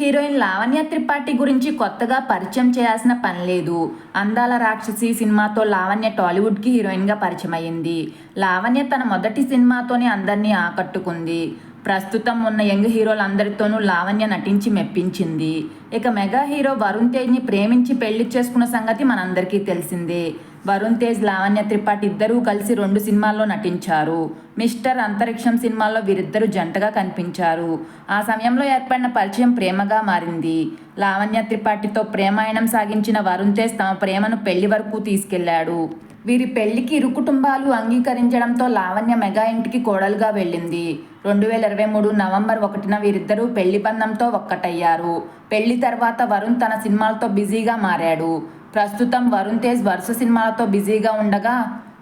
Heroine Lavanya Tripathi గురించి కొత్తగా పరిచయం చేయాల్సిన పని లేదు. అందాల రాక్షసి సినిమాతో లావణ్య టాలీవుడ్కి హీరోయిన్గా పరిచయం అయింది లావణ్య తన మొదటి సినిమాతోనే అందరినీ ఆకట్టుకుంది. ప్రస్తుతం ఉన్న యంగ్ హీరోలందరితోనూ లావణ్య నటించి మెప్పించింది. ఇక మెగా హీరో వరుణ్ తేజ్ని ప్రేమించి పెళ్ళి చేసుకున్న సంగతి మనందరికీ తెలిసిందే. వరుణ్ తేజ్ లావణ్య త్రిపాఠి ఇద్దరూ కలిసి రెండు సినిమాల్లో నటించారు. మిస్టర్ అంతరిక్షం సినిమాల్లో వీరిద్దరూ జంటగా కనిపించారు. ఆ సమయంలో ఏర్పడిన పరిచయం ప్రేమగా మారింది. లావణ్య త్రిపాఠితో ప్రేమాయణం సాగించిన వరుణ్ తేజ్ తమ ప్రేమను పెళ్ళి వరకు తీసుకెళ్ళాడు. వీరి పెళ్ళికి ఇరు కుటుంబాలు అంగీకరించడంతో లావణ్య మెగా ఇంటికి కోడలుగా వెళ్ళింది. రెండు వేల ఇరవై మూడు నవంబర్ ఒకటిన వీరిద్దరూ పెళ్ళి బంధంతో ఒక్కటయ్యారు. పెళ్ళి తర్వాత వరుణ్ తన సినిమాలతో బిజీగా మారాడు. ప్రస్తుతం వరుణ్ తేజ్ వరుస సినిమాలతో బిజీగా ఉండగా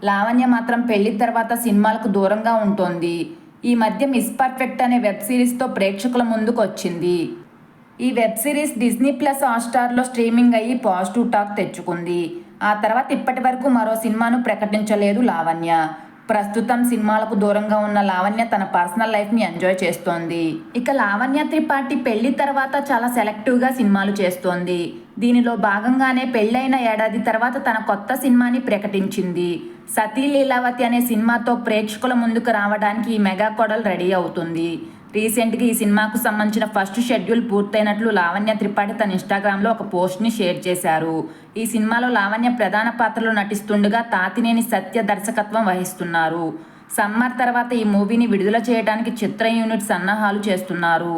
లావణ్య మాత్రం పెళ్ళి తర్వాత సినిమాలకు దూరంగా ఉంటోంది. ఈ మధ్య మిస్ పర్ఫెక్ట్ అనే వెబ్ సిరీస్తో ప్రేక్షకుల ముందుకు వచ్చింది ఈ వెబ్ సిరీస్ డిస్నీ ప్లస్ హాట్స్టార్లో స్ట్రీమింగ్ అయ్యి పాజిటివ్ టాక్ తెచ్చుకుంది. ఆ తర్వాత ఇప్పటి వరకు మరో సినిమాను ప్రకటించలేదు లావణ్య. ప్రస్తుతం సినిమాలకు దూరంగా ఉన్న లావణ్య తన పర్సనల్ లైఫ్ని ఎంజాయ్ చేస్తోంది. ఇక లావణ్య త్రిపాఠి పెళ్ళి తర్వాత చాలా సెలెక్టివ్గా సినిమాలు చేస్తోంది. దీనిలో భాగంగానే పెళ్ళైన ఏడాది తర్వాత తన కొత్త సినిమాని ప్రకటించింది. సతీ లీలావతి అనే సినిమాతో ప్రేక్షకుల ముందుకు రావడానికి ఈ మెగా కొడలు రెడీ అవుతుంది. రీసెంట్గా ఈ సినిమాకు సంబంధించిన ఫస్ట్ షెడ్యూల్ పూర్తయినట్లు లావణ్య త్రిపాఠి తన ఇన్స్టాగ్రామ్లో ఒక పోస్ట్ని షేర్ చేశారు. ఈ సినిమాలో లావణ్య ప్రధాన పాత్రలో నటిస్తుండగా తాతినేని సత్య దర్శకత్వం వహిస్తున్నారు. సమ్మర్ తర్వాత ఈ మూవీని విడుదల చేయడానికి చిత్ర యూనిట్ సన్నాహాలు చేస్తున్నారు.